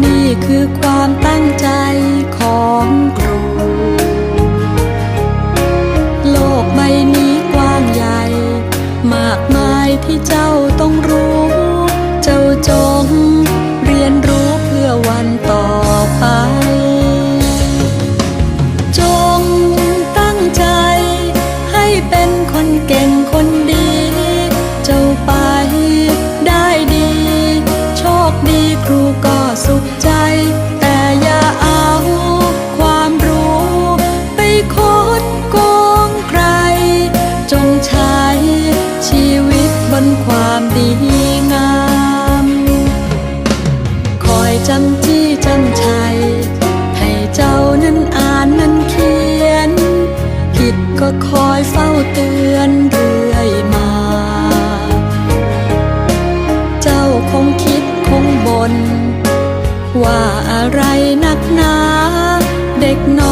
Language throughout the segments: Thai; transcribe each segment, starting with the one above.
นี่คือความตั้งใจของ อยเฝ้าเตือนเรื่อยมา เจ้าคงคิดคงบนว่าอะไรนักหนา เด็กน้อย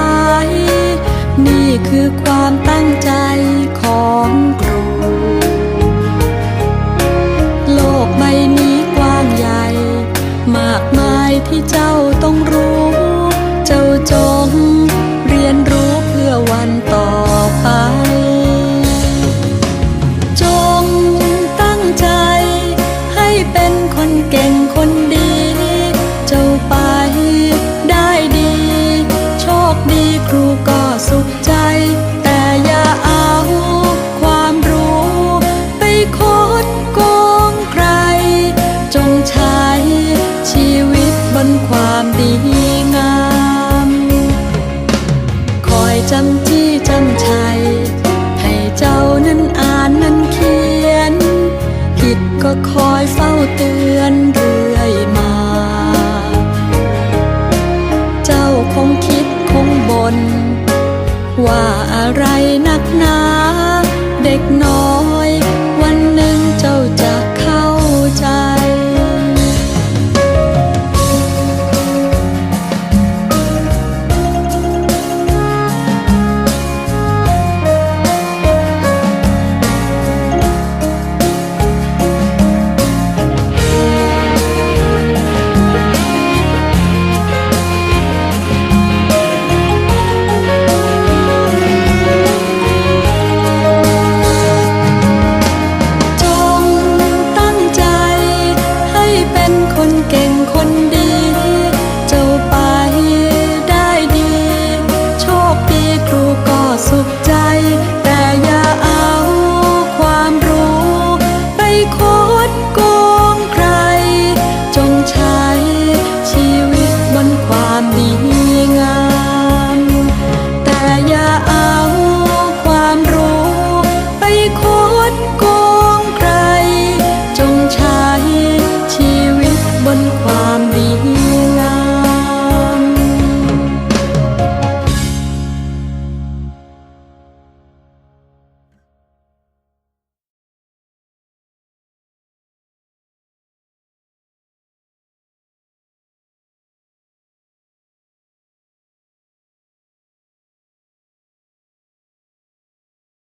คือความตั้งใจ จำจี้จำชัย ให้เจ้านั้นอ่านนั้นเขียน ผิดก็คอยเฝ้าเตือน